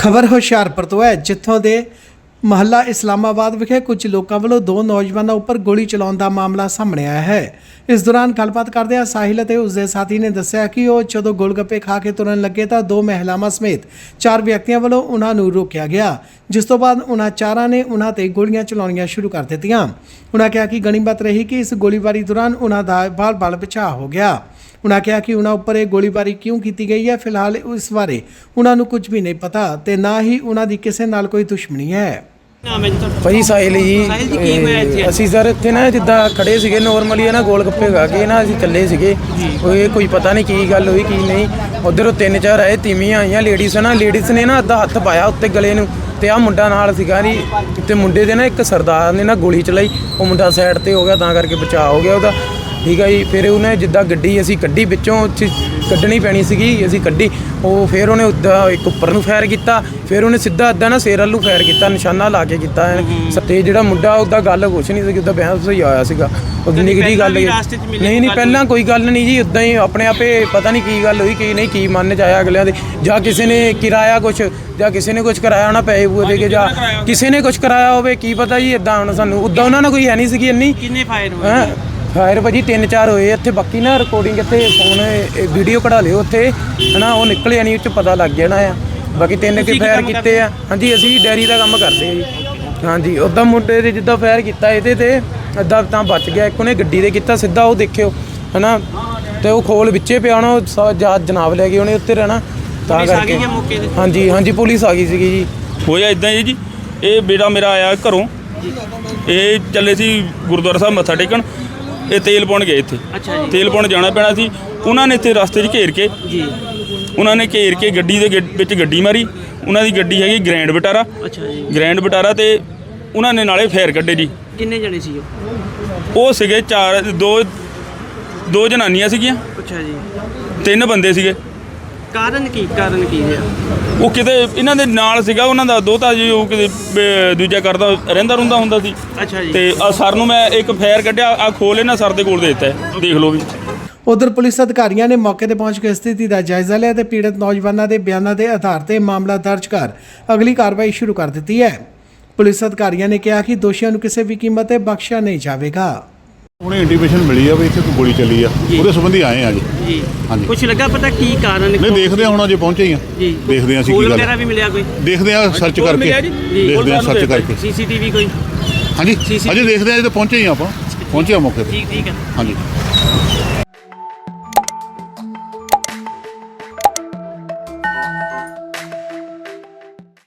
ਖਬਰ ਹੁਸ਼ਿਆਰਪੁਰ ਤੋਂ ਹੈ, ਜਿੱਥੋਂ ਦੇ ਮਹੱਲਾ ਇਸਲਾਮਾਬਾਦ ਵਿਖੇ ਕੁਝ ਲੋਕਾਂ ਵੱਲੋਂ ਦੋ ਨੌਜਵਾਨਾਂ ਉੱਪਰ ਗੋਲੀ ਚਲਾਉਣ ਦਾ ਮਾਮਲਾ ਸਾਹਮਣੇ ਆਇਆ ਹੈ। ਇਸ ਦੌਰਾਨ ਗੱਲਬਾਤ ਕਰਦਿਆਂ ਸਾਹਿਲ ਅਤੇ ਉਸਦੇ ਸਾਥੀ ਨੇ ਦੱਸਿਆ ਕਿ ਉਹ ਜਦੋਂ ਗੋਲਗੱਪੇ ਖਾ ਕੇ ਤੁਰਨ ਲੱਗੇ ਤਾਂ ਦੋ ਮਹਿਲਾਵਾਂ ਸਮੇਤ ਚਾਰ ਵਿਅਕਤੀਆਂ ਵੱਲੋਂ ਉਹਨਾਂ ਨੂੰ ਰੋਕਿਆ ਗਿਆ, ਜਿਸ ਤੋਂ ਬਾਅਦ ਉਹਨਾਂ ਚਾਰਾਂ ਨੇ ਉਹਨਾਂ ਤੇ ਗੋਲੀਆਂ ਚਲਾਉਣੀਆਂ ਸ਼ੁਰੂ ਕਰ ਦਿੱਤੀਆਂ। ਉਹਨਾਂ ਕਿਹਾ ਕਿ ਗਣੀਮਤ ਰਹੀ ਕਿ ਇਸ ਗੋਲੀਬਾਰੀ ਦੌਰਾਨ ਉਹਨਾਂ ਦਾ ਬਾਲ-ਬਾਲ ਬਚਾਅ ਹੋ ਗਿਆ। ਉਨ੍ਹਾਂ ਕਿਹਾ ਕਿ ਉਹਨਾਂ ਉੱਪਰ ਇਹ ਗੋਲੀਬਾਰੀ ਕਿਉਂ ਕੀਤੀ ਗਈ ਹੈ? ਫਿਲਹਾਲ ਇਸ ਬਾਰੇ ਉਹਨਾਂ ਨੂੰ ਕੁਝ ਵੀ ਨਹੀਂ ਪਤਾ ਤੇ ਨਾ ਹੀ ਉਹਨਾਂ ਦੀ ਕਿਸੇ ਨਾਲ ਕੋਈ ਦੁਸ਼ਮਣੀ ਹੈ। ਹੈ ਭਾਈ ਸਾਹਿਲ ਜੀ ਅਸੀਂ ਸਰ ਇੱਥੇ ਨਾ ਜਿੱਦਾਂ ਖੜੇ ਸੀਗੇ ਨਾਰਮਲੀ ਨਾ ਗੋਲ ਗੱਪੇ ਖਾ ਕੇ ਨਾ ਅਸੀਂ ਚੱਲੇ ਸੀਗੇ। ਉਹ ਇਹ ਕੋਈ ਪਤਾ ਨਹੀਂ ਕੀ ਗੱਲ ਹੋਈ ਕੀ ਨਹੀਂ। ਉਧਰੋਂ ਤਿੰਨ ਚਾਰ ਆਏ ਤੀਵੀਆਂ ਆਈਆਂ ਲੇਡੀਜ਼ ਨਾ। ਲੇਡੀਜ਼ ਨੇ ਨਾ ਅੱਧਾ ਹੱਥ ਪਾਇਆ ਉੱਤੇ ਗਲੇ ਨੂੰ ਤੇ ਆ ਮੁੰਡਾ ਨਾਲ ਸੀਗਾ ਜੀ। ਤੇ ਮੁੰਡੇ ਦੇ ਨਾ ਇੱਕ ਸਰਦਾਰ ਨੇ ਨਾ ਗੋਲੀ ਚਲਾਈ। ਉਹ ਮੁੰਡਾ ਸਾਈਡ ਤੇ ਹੋ ਗਿਆ ਤਾਂ ਕਰਕੇ ਬਚਾਅ ਹੋ ਗਿਆ ਉਹਦਾ। ਠੀਕ ਹੈ ਜੀ ਫਿਰ ਉਹਨੇ ਜਿੱਦਾਂ ਗੱਡੀ ਅਸੀਂ ਕੱਢੀ ਵਿੱਚੋਂ ਕੱਢਣੀ ਪੈਣੀ ਸੀਗੀ ਅਸੀਂ ਕੱਢੀ ਉਹ ਫਿਰ ਉਹਨੇ ਉੱਦਾਂ ਇੱਕ ਉੱਪਰ ਨੂੰ ਫਾਇਰ ਕੀਤਾ ਫਿਰ ਉਹਨੇ ਸਿੱਧਾ ਅੱਧਾ ਨਾ ਸਿਰ ਵੱਲ ਫਾਇਰ ਕੀਤਾ ਨਿਸ਼ਾਨਾ ਲਾ ਕੇ ਕੀਤਾ। ਸੱਤੇ ਜਿਹੜਾ ਮੁੰਡਾ ਉਹਦਾ ਗੱਲ ਕੁਛ ਨਹੀਂ ਸੀ ਉਹਦਾ ਬਹਿਸ ਹੋਈ ਆਇਆ ਸੀਗਾ। ਉਹ ਪਹਿਲਾਂ ਗੱਲ ਹੀ- ਨਹੀਂ ਨਹੀਂ ਪਹਿਲਾਂ ਕੋਈ ਗੱਲ ਨਹੀਂ ਜੀ ਉਦਾਂ ਹੀ ਆਪਣੇ ਆਪੇ ਪਤਾ ਨਹੀਂ ਕੀ ਗੱਲ ਹੋਈ ਕੀ ਨਹੀਂ ਕੀ ਮਨ ਚ ਆਇਆ ਅਗਲਿਆਂ ਦੇ। ਜਾਂ ਕਿਸੇ ਨੇ ਕਿਰਾਇਆ ਕੁਛ ਜਾਂ ਕਿਸੇ ਨੇ ਕੁਛ ਕਰਾਇਆ ਹੋਣਾ ਪੈਸੇ ਪੂਏ ਦੇ ਕੇ ਜਾਂ ਕਿਸੇ ਨੇ ਕੁਛ ਕਰਾਇਆ ਹੋਵੇ ਕੀ ਪਤਾ ਜੀ ਇਦਾਂ ਹੁਣ ਸਾਨੂੰ ਉਦਾਂ ਉਹਨਾਂ ਨਾਲ ਕੋਈ ਹੈ ਨਹੀਂ ਸੀਗੀ ਇੰਨੀ। ਕਿੰਨੇ ਫਾਇਰ ਹੋਏ ਹਾਂ? ਫਾਇਰ ਭਾਜੀ ਤਿੰਨ ਚਾਰ ਹੋਏ ਇੱਥੇ ਬਾਕੀ ਨਾ ਰਿਕਾਰਡਿੰਗ ਇੱਥੇ ਫੋਨ ਵੀਡੀਓ ਕਢਾ ਲਿਓ ਉੱਥੇ ਹਨਾ ਉਹ ਨਿਕਲਿਆ ਨਹੀਂ ਉੱਚ ਪਤਾ ਲੱਗ ਜਾਣਾ ਆ। ਬਾਕੀ ਤਿੰਨ ਕੇ ਫਾਇਰ ਕੀਤੇ ਆ। ਹਾਂਜੀ ਅਸੀਂ ਡੈਰੀ ਦਾ ਕੰਮ ਕਰਦੇ ਆ ਜੀ। ਹਾਂਜੀ ਉਦਾਂ ਮੁੰਡੇ ਦੇ ਜਿੱਦਾਂ ਫਾਇਰ ਕੀਤਾ ਇਹਦੇ ਤੇ ਅੱਧਾ ਤਾਂ ਬਚ ਗਿਆ। ਇੱਕ ਉਹਨੇ ਗੱਡੀ ਦੇ ਕੀਤਾ ਸਿੱਧਾ ਉਹ ਦੇਖਿਓ ਹਨਾ ਤੇ ਉਹ ਖੋਲ ਵਿੱਚੇ ਪਿਆ ਹੋਣਾ ਉਹ ਸ- ਜਾ ਜਨਾਬ ਲੈ ਗਏ ਉਹਨੇ ਉੱਤੇ ਰਹਿਣਾ। ਤਾਂ ਕਰਕੇ? ਹਾਂਜੀ ਹਾਂਜੀ ਪੁਲਿਸ ਆ ਗਈ ਸੀਗੀ ਜੀ। ਹੋਇਆ ਇਦਾਂ ਜੀ ਇਹ ਬੇਟਾ ਮੇਰਾ ਆਇਆ ਘਰੋਂ। ਇਹ ਚੱਲੇ ਸੀ ਗੁਰਦੁਆਰਾ ਸਾਹਿਬ ਮੱਥਾ ਟੇਕਣ। ਇਹ ਤੇਲ ਪਾਉਣ ਗਏ ਇੱਥੇ। ਤੇਲ ਪਾਉਣ ਜਾਣਾ ਪੈਣਾ ਸੀ। ਉਹਨਾਂ ਨੇ ਇੱਥੇ ਰਸਤੇ 'ਚ ਘੇਰ ਕੇ ਜੀ। ਉਹਨਾਂ ਨੇ ਘੇਰ ਕੇ ਗੱਡੀ ਦੇ ਵਿੱਚ ਗੱਡੀ ਮਾਰੀ। ਉਹਨਾਂ ਦੀ ਗੱਡੀ ਹੈਗੀ ਗ੍ਰੈਂਡ ਵਿਟਾਰਾ ਅੱਛਾ ਜੀ। ਗ੍ਰੈਂਡ ਵਿਟਾਰਾ ਤੇ ਉਹਨਾਂ ਨੇ ਨਾਲੇ ਫੇਰ ਕੱਢੇ ਜੀ। ਕਿੰਨੇ ਜਣੇ ਸੀ ਉਹ? ਉਹ ਸੀਗੇ ਚਾਰ ਦੋ ਦੋ ਜਨਾਨੀਆਂ ਸੀਗੀਆਂ। ਅੱਛਾ ਜੀ। ਤਿੰਨ ਬੰਦੇ ਸੀਗੇ। ਕਾਰਨ ਕੀ ਕਾਰਨ ਕੀ ਹੈ ਉਹ ਕਿਤੇ ਇਹਨਾਂ ਦੇ ਨਾਲ ਸੀਗਾ ਉਹਨਾਂ ਦਾ ਦੋਤਾ ਜੀ ਉਹ ਕਿਤੇ ਦੂਜਾ ਕਰਦਾ ਰਹਿੰਦਾ ਰੁੰਦਾ ਹੁੰਦਾ ਸੀ। ਅੱਛਾ ਜੀ। ਤੇ ਆ ਸਰ ਨੂੰ ਮੈਂ ਇੱਕ ਫਾਇਰ ਕੱਢਿਆ ਆ ਖੋਲ ਇਹਨਾਂ ਸਰ ਦੇ ਕੋਲ ਦੇ ਦਿੱਤਾ ਹੈ। ਦੇਖ ਲਓ ਵੀ। ਉਧਰ ਪੁਲਿਸ ਅਧਿਕਾਰੀਆਂ ਨੇ ਮੌਕੇ ਤੇ ਪਹੁੰਚ ਕੇ ਸਥਿਤੀ ਦਾ ਜਾਇਜ਼ਾ ਲਿਆ ਤੇ ਪੀੜਤ ਨੌਜਵਾਨਾਂ ਦੇ ਬਿਆਨਾਂ ਦੇ ਆਧਾਰ ਤੇ ਮਾਮਲਾ ਦਰਜ ਕਰ ਅਗਲੀ ਕਾਰਵਾਈ ਸ਼ੁਰੂ ਕਰ ਦਿੱਤੀ ਹੈ। ਪੁਲਿਸ ਅਧਿਕਾਰੀਆਂ ਨੇ ਕਿਹਾ ਕਿ ਦੋਸ਼ੀਆਂ ਨੂੰ ਕਿਸੇ ਵੀ ਕੀਮਤ ਤੇ ਬਖਸ਼ਿਆ ਨਹੀਂ ਜਾਵੇਗਾ। ਉਹਨੇ ਇੰਟੀਮੇਸ਼ਨ ਮਿਲੀ ਆ ਵੀ ਇੱਥੇ ਕੋਈ ਗੋਲੀ ਚੱਲੀ ਆ। ਜੀ। ਉਹਦੇ ਸੰਬੰਧੀ ਆਏ ਆ ਜੀ। ਜੀ। ਹਾਂਜੀ। ਕੁਝ ਲੱਗਾ ਪਤਾ ਕੀ ਕਾਰਨ ਨਹੀਂ ਦੇਖਦੇ ਆ ਹੁਣ ਅਜੇ ਪਹੁੰਚੇ ਹੀ ਆ। ਜੀ। ਦੇਖਦੇ ਆ ਅਸੀਂ ਕੀ ਵਗੈਰਾ ਗੱਲ ਵੀ ਮਿਲਿਆ ਕੋਈ? ਦੇਖਦੇ ਆ ਸਰਚ ਕਰਕੇ। ਮਿਲਿਆ ਜੀ? ਦੇਖਦੇ ਆ ਸਰਚ ਕਰਕੇ। ਸੀਸੀਟੀਵੀ ਕੋਈ? ਹਾਂਜੀ। CCTV ਅਜੇ ਦੇਖਦੇ ਆ ਅਜੇ ਤਾਂ ਪਹੁੰਚੇ ਹੀ ਆ ਆਪਾਂ। ਪਹੁੰਚੇ ਆ ਮੌਕੇ ਤੇ। ਠੀਕ ਠੀਕ ਹੈ ਹਾਂਜੀ।